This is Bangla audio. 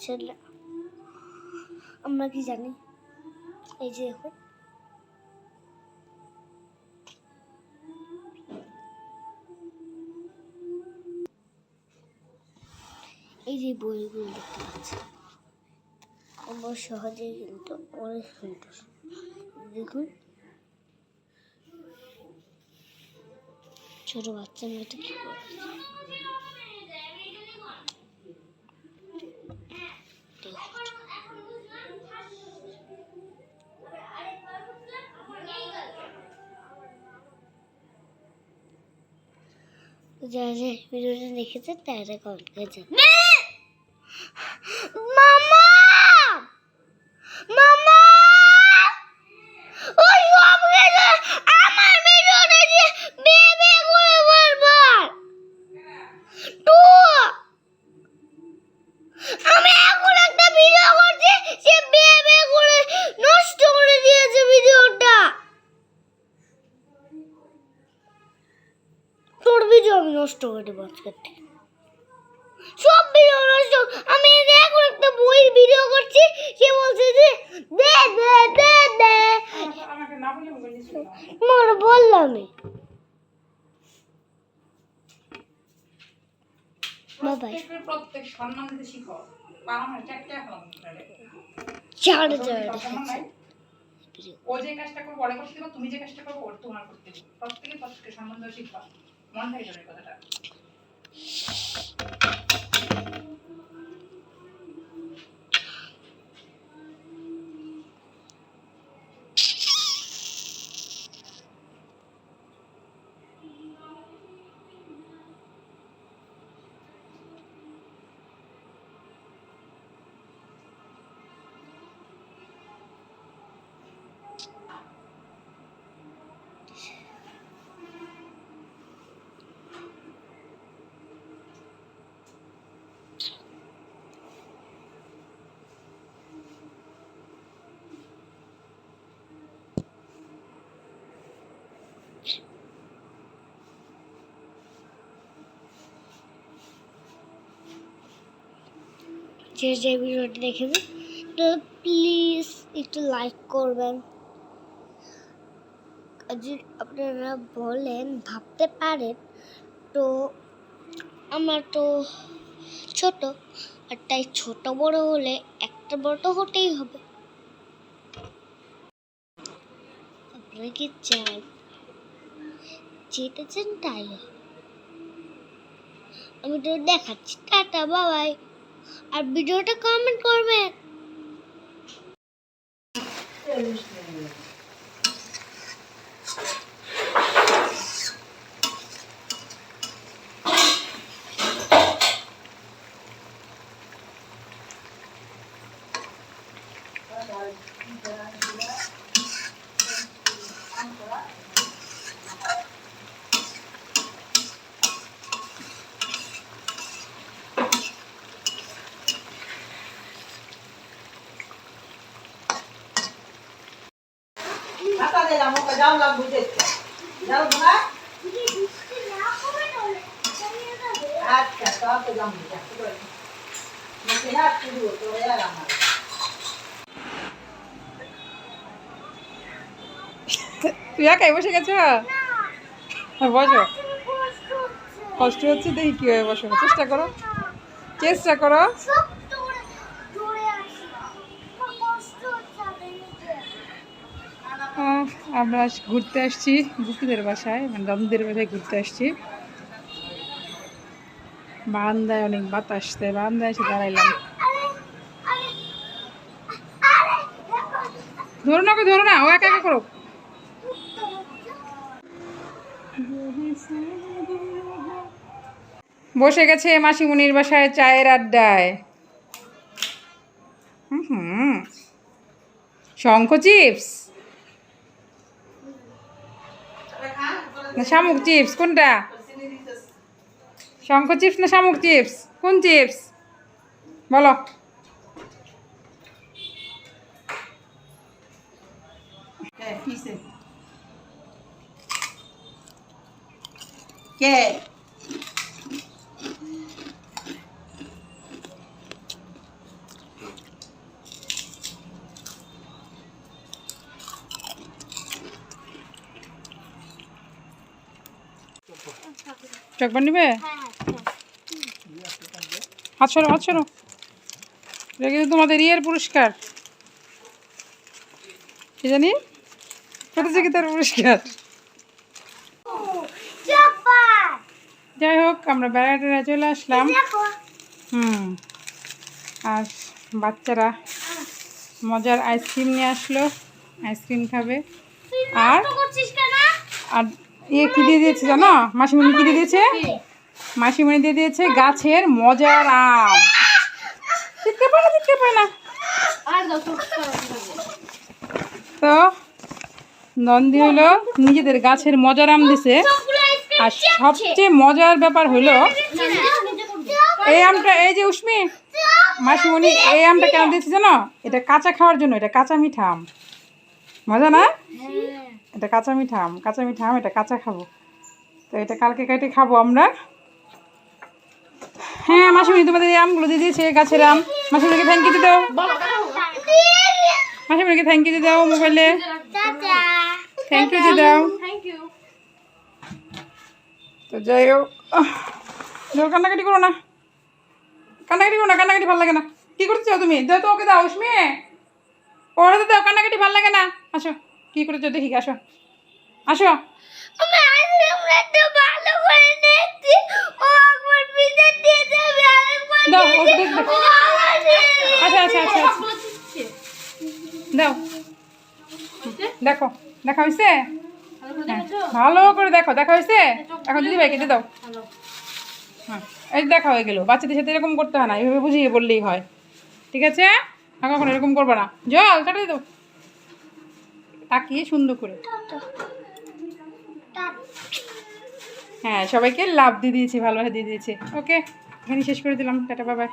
ছেলে আমরা কি জানি? এই যে এখন এই যে বইগুলো দেখতে পাচ্ছি। আমরা সহজেই কিন্তু অনেক সুন্দর দেখুন। ছোট বাচ্চার মতো কি করে আছে। দেখুন। যারা যারা ভিডিওটা দেখেছে তারা কমেন্ট করে জানান মামা মামা ওই সব গেছে আমার ভিডিওটা যে বেবে করে বলবার তো আমি এখন একটা ভিডিও করছি সে বেবে করে নষ্ট করে দিয়েছে ভিডিওটা তোর ভিডিও আমি নষ্ট করে দেবো আজকের সব ভিডিও নষ্ট। আমি এখন একটা বইয়ের ভিডিও করছি, সে বলছে যে, দে দে দে দে। আমাকে না। বলে বললামই প্রত্যেক সম্মান চার ও যে কাজটা করব ওরা করতে তুমি যে কাজটা করব তোমার করতে প্রত্যেকে প্রত্যেকের সম্মান শিখবা মন থাকে যাবে কথাটা। যে যে ভিডিওটি দেখেছেন তো প্লিজ একটু লাইক করবেন। যদি আপনারা বলেন, ভাবতে পারেন, তো আমার তো ছোট, আর তাই ছোট বড় হলে একটা বড় তো হতেই হবে। আপনারা কি চান? যেটা চান তাই? আমি তো দেখাচ্ছি। টাটা বাবাই আর ভিডিওটা কমেন্ট করবেন হাতা যাও লাগ বুঝে যাও না আচ্ছা আর তুই একাই বসে গেছো? বসো। কষ্ট হচ্ছে দেখি কি হয় বসো চেষ্টা করো। চেষ্টা করো। আমরা ঘুরতে আসছি গুপিদের বাসায় মানে দমদের বাসায় ঘুরতে আসছি। বারান্দায় অনেক বাতাস, তাই বারান্দায় এসে দাঁড়াইলাম। ধরো না ধরো না, ও একা একা করো বসে গেছে মাসিমণির বাসায় চায়ের আড্ডায়। হুম। শঙ্খ চিপস। না শামুক চিপস কোনটা? শঙ্খ চিপস না শামুক চিপস? কোন চিপস? বলো। কে? চকবার নিবে হাত সরো হাত সরো। এটা কিন্তু তোমাদের ইয়ের পুরস্কার। কি জানি? প্রতিযোগিতার পুরস্কার। যাই হোক, আমরা বেড়াতে চলে আসলাম। হুম। আর বাচ্চারা মজার আইসক্রিম নিয়ে আসলো। আইসক্রিম খাবে। আর আর ইয়ে কি দিয়ে দিয়েছে জানো? মাসিমণি কি দিয়ে দিয়েছে? মাসিমণি দিয়ে দিয়েছে গাছের মজার আম। পায় না চিৎকে পায় না। তো, নন্দী হলো নিজেদের গাছের মজার আম দিছে। আর সবচেয়ে মজার ব্যাপার হলো, এই আমটা, এই যে উষ্মি, মাসিমণি, এই আমটা কেন দিয়েছে জানো? এটা কাঁচা খাওয়ার জন্য, এটা কাঁচা মিঠা আম। মজা না? এটা কাঁচা মিঠা আম, কাঁচা মিঠা আম, এটা কাঁচা খাব। তো এটা কালকে কেটে খাব আমরা। হ্যাঁ মাসিমণি তোমাদের এই আমগুলো দিয়ে দিয়েছে, গাছের আম। মাসিমণিকে থ্যাংক ইউ দাও। মাসিমণিকে থ্যাংক ইউ দাও মোবাইলে থ্যাংক ইউ দাও। তো যাই হোক কান্নাকাটি করো না। কান্নাকাটি করো না, কান্নাকাটি ভালো লাগে না। কি করছ তুমি? দাও তো ওকে দাও উষ্মি ওর হাতে দাও, কান্নাকাটি ভালো লাগে না। আসো। কি করেছ দেখি আসো? আসো। দাও আচ্ছা আচ্ছা আচ্ছা আচ্ছা। দাও। দেখো দেখা হয়েছে? হ্যাঁ, ভালো করে দেখো দেখা হয়েছে? এখন দিদি ভাই কেটে দাও। হ্যাঁ এই দেখা হয়ে গেল। বাচ্চাদের সাথে এরকম করতে হয় না এইভাবে বুঝিয়ে বললেই হয়। ঠিক আছে? এখন এরকম করবে না। জল কাটে দাও। তাকিয়ে সুন্দর করে। হ্যাঁ সবাইকে লাভ দিয়ে দিয়েছে ভালোভাবে দিয়ে দিয়েছে। ওকে এখানে শেষ করে দিলাম। টাটা বাবাই